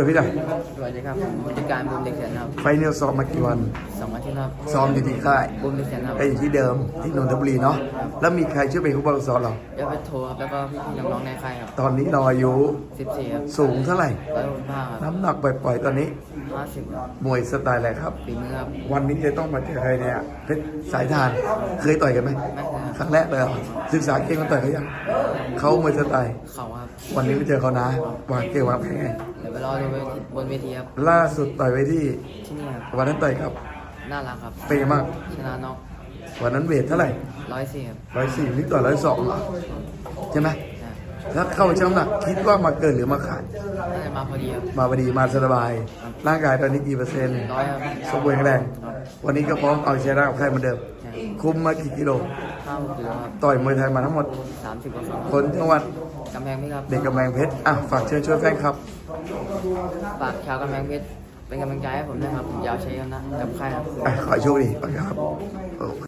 เออพี่หน่อยสวัสดีครับผู้จัดการบูมเด็กเสียนครับ ไฟเนลซ้อมมากี่วันสองอาทิตย์ครับซ้อมอยู่ที่ค่ายบูมเด็กเสียนครับไอ้อยู่ที่เดิมที่นนทบุรีเนาะ แล้วมีใครช่วยเป็นผู้บังคับสอนเรายอดเพชรโทครับ แล้วก็พี่ๆน้องๆในค่ายครับ ตอนนี้เราอายุสิบสี่ครับ สูงเท่าไหร่ร้อยหกสิบห้าครับ น้ำหนักปล่อยๆตอนนี้ห้าสิบครับมวยสไตล์อะไรครับ ฝีมือครับ วันนี้จะต้องมาเจอใครเนี่ย เพชรสายทาน เคยต่อยกันไหมไม่เคย ครับครั้งแรกเลยเหรอศึกษาเก่งมาต่อยเขายังเขามวยสไตล์เข่าครับวันนี้ไปเจอเขานะวางเกมวางแผนไงเดี๋ยวไปรอดูเวทีบนเวทีครับล่าสุดต่อยไว้ที่ที่นี่ครับวันนั้นต่อยกับน่ารักครับเป็นไงบ้างชนะน็อกวันนั้นเวทเท่าไหร่ร้อยสี่ครับร้อยสี่นี่ต่อร้อยสองเหรอใช่ไหมใช่ถ้าเข้าช่างน้ำหนักคิดว่ามาเกินหรือมาขาดน่าจะมาพอดีครับมาพอดีมาสบาย ร่างกายตอนนี้กี่เปอร์เซ็นต์ร้อยครับสมบูรณ์แข็งแรงครับวันนี้ก็พร้อมเอาชนะกับใครเหมือนเดิมใช่คุมมากี่กิโล ห้าหกกิโลครับต่อยมวยไทยมาทั้งหมด สามสิบกว่าครั้งคนจังหวัดกำแพงเพชรครับเด็กกำแพงเพชรอะฝากเชิญชวนแฟนครับ ฝากชาวกำแพงเพชรเป็นกำลังใจให้ผมด้วยครับผมยาวใช้กันนะกับค่ายครับ อะขอให้โชคดีขอบคุณครับ